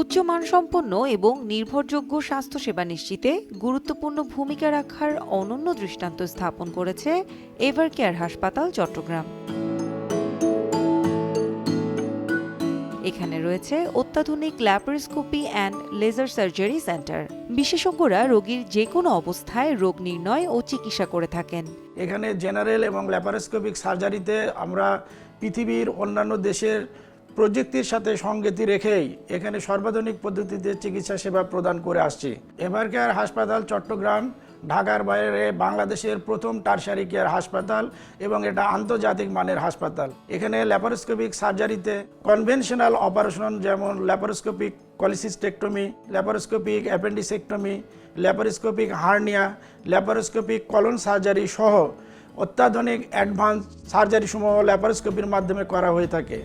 উচ্চ মানসম্পন্ন এবং নির্ভরযোগ্য স্বাস্থ্যসেবা নিশ্চিতে গুরুত্বপূর্ণ ভূমিকা রাখার অনন্য দৃষ্টান্ত স্থাপন করেছে এভার কেয়ার হাসপাতাল, চট্টগ্রাম। এখানে রয়েছে অত্যাধুনিক laparoscopy and laser surgery centre বিশেষজ্ঞরা রোগীর যে কোনো অবস্থায় রোগ নির্ণয় ও চিকিৎসা করে থাকেন। এখানে জেনারেল এবং ল্যাপারোস্কোপিক সার্জারিতে আমরা পৃথিবীর অন্যান্য দেশের প্রযুক্তির সাথে সঙ্গতি রেখেই এখানে সর্বাধুনিক পদ্ধতিতে চিকিৎসা সেবা প্রদান করে আসছি। এভার কেয়ার হাসপাতাল, চট্টগ্রাম, ঢাকার বাইরে বাংলাদেশের প্রথম টারসারি কেয়ার হাসপাতাল এবং এটা আন্তর্জাতিক মানের হাসপাতাল। এখানে ল্যাপারোস্কোপিক সার্জারিতে কনভেনশনাল অপারেশন যেমন laparoscopic cholecystectomy, laparoscopic appendicectomy, laparoscopic hernia, laparoscopic colon surgery সহ অত্যাধুনিক অ্যাডভান্স সার্জারি সমূহ ল্যাপারোস্কোপির মাধ্যমে করা হয়ে থাকে।